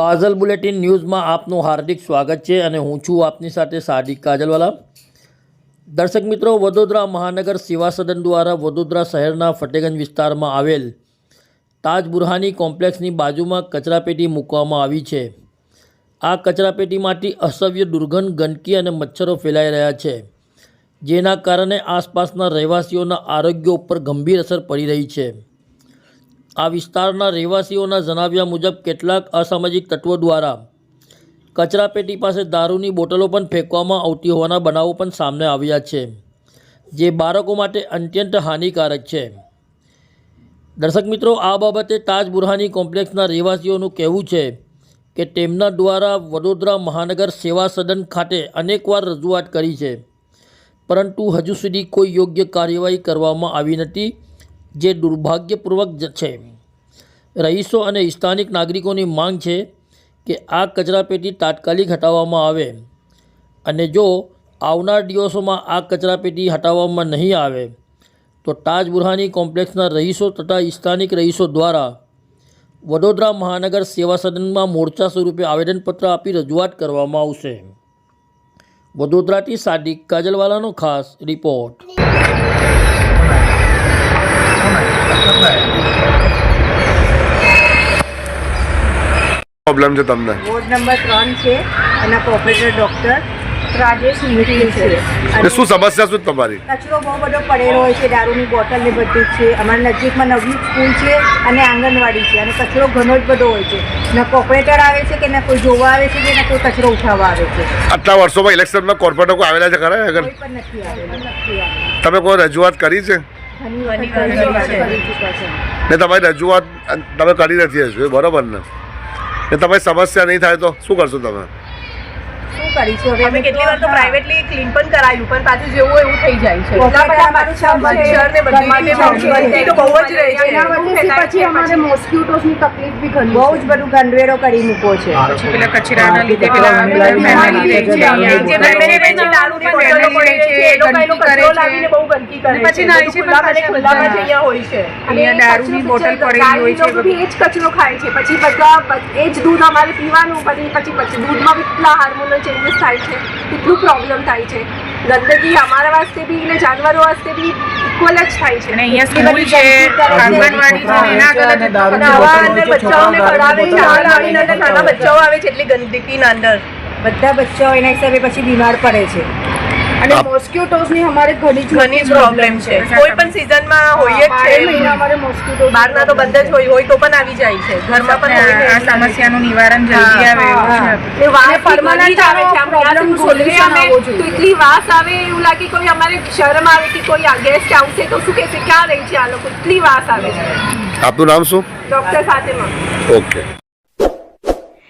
કાજલ bulletin ન્યૂઝમાં આપનું હાર્દિક સ્વાગત છે અને હું છું આપની સાથે સાદિક કાજલવાલા. દર્શક મિત્રો, વડોદરા મહાનગર સેવા સદન દ્વારા વડોદરા શહેરના ફતેગંજ વિસ્તારમાં આવેલ તાજ બુરહાની કોમ્પ્લેક્સની બાજુમાં કચરાપેટી મૂકવામાં આવી છે. આ કચરાપેટીમાંથી અસભ્ય દુર્ગંધ, ગંદકી અને મચ્છરો ફેલાઈ રહ્યા છે, જેના કારણે આસપાસના રહેવાસીઓના આરોગ્ય ઉપર ગંભીર અસર પડી રહી છે. આ વિસ્તારના રહેવાસીઓના જણાવ્યા મુજબ કેટલાક અસામાજિક તત્વો દ્વારા કચરાપેટી પાસે દારૂની બોટલો પણ ફેંકવામાં આવતી હોવાના બનાવો પણ સામે આવ્યા છે, જે બાળકો માટે અત્યંત હાનિકારક છે. દર્શક મિત્રો, આ બાબતે તાજ બુરહાની કોમ્પ્લેક્સના રહેવાસીઓનું કહેવું છે કે તેમના દ્વારા વડોદરા મહાનગર સેવા સદન ખાતે અનેકવાર રજૂઆત કરી છે, પરંતુ હજુ સુધી કોઈ યોગ્ય કાર્યવાહી કરવામાં આવી નથી. જે દુર્ભાગ્યપૂર્વક છે. રહીશો અને સ્થાનિક નાગરિકોની માંગ છે કે આ કચરાપેટી તાત્કાલિક હટાવવામાં આવે. અને જો આવનાર દિવસોમાં આ કચરાપેટી હટાવવામાં નહીં આવે, તો તાજ બુરહાની કોમ્પ્લેક્સના રહીશો તથા સ્થાનિક રહીશો દ્વારા વડોદરા મહાનગર સેવા સદનમાં મોરચા સ્વરૂપે આવેદનપત્ર આપી રજૂઆત કરવામાં આવશે. વડોદરાથી સાદિક કાજલવાલાનો ખાસ રિપોર્ટ. પ્રોબ્લેમ છે તમને? વોર્ડ નંબર ત્રણ છે એના પ્રોફેસર ડૉક્ટર રાજેશ મિત્રી છે. એ અને શું સમસ્યા શું તમારી? કચરો બહુ બધો પડેલો હોય છે દારૂની બોટલ ને બધું જ છે. અમારા નજીકમાં નવી સ્કૂલ છે અને આંગણવાડી છે. અને કચરો ઘણો જ બધો હોય છે. ના કોર્પોરેટર આવે છે કે ના કોઈ જોવા આવે છે કે ના કોઈ કચરો ઉઠાવવા આવે છે. આટલા વર્ષોમાં ઇલેક્શનમાં કોર્પોરેટર કોઈ આવેલા છે ખરા અગર કોઈ પણ નથી આવેલું. તમે કોઈ રજૂઆત કરી છે. ઘણી વખત કરી છે. ને તમારી રજૂઆત તમે કરી નથી હજુ એ બરોબર ને? ને તમારી સમસ્યા નહીં થાય તો શું કરશો તમે? શું કરીશું હવે અમે કેટલી વાર તો પ્રાઇવેટલી ક્લીન પણ કરાયું પણ પાછું જેવું એવું થઈ જાય છે. એટલા બધા મચ્છર મચ્છર ને બધી રીતે તો બહુ જ રહે છે. પછી અમારે મોસ્કિટોસની તકલીફ બી ઘણી બહુ જ બધું ગંદવેરો કરી મૂકો છે. પેલા કચરાના લીધે પેલા ફેમિલી રહે છે. જે ફેમિલી રહે છે દારૂની પડે છે એ લોકો એનો કચરો લાવીને બહુ ગંદકી કરે પછી છે. છે ને બધા. અહીંયા હોય છે. અહીંયા દારૂની બોટલ પડેલી હોય છે બી એ જ કચરો ખાય છે. પછી બધા એ જ દૂધ અમારે પીવાનું પછી પછી દૂધમાં કેટલા હાર્મોનલ ચેન્જીસ થાય છે કેટલું પ્રોબ્લેમ થાય છે. ગંદકી અમારા વાસ્તે બી એટલે જાનવરો વાસ્તે બી ઇક્વલ જ થાય છે. અને અહીંયા સ્કૂલ છે આંગણવાડી છે એના આગળ જ અંદર બચ્ચાઓને પડાવે છે આંગણવાડીના અંદર નાના બચ્ચાઓ આવે છે એટલી ગંદકીના અંદર. બધા બચ્ચાઓ એના હિસાબે પછી બીમાર પડે છે. અને મોસ્કિટોસની અમારે ઘણી જ ઘણી જ પ્રોબ્લેમ છે. કોઈ પણ સિઝનમાં હોય જ છે. અમારે મોસ્કિટોસ બહારના તો બંધ જ હોય હોય તો પણ આવી જાય છે. ઘરમાં પણ ને. આ સમસ્યાનું નિવારણ જલ્દી આવે એ વાસ પરમાનન્ટ આવે છે. આમ પ્રોબ્લેમ સોલ્યુશન અમે આવવો તો એટલી વાસ આવે એવું લાગે કોઈ અમારે શરમ આવે કે કોઈ ગેસ્ટ આવશે તો શું કહેશે? ક્યાં રહી છે આ લોકો? એટલી વાસ આવે છે. આપનું નામ શું? ડોક્ટર સાથેમાં ઓકે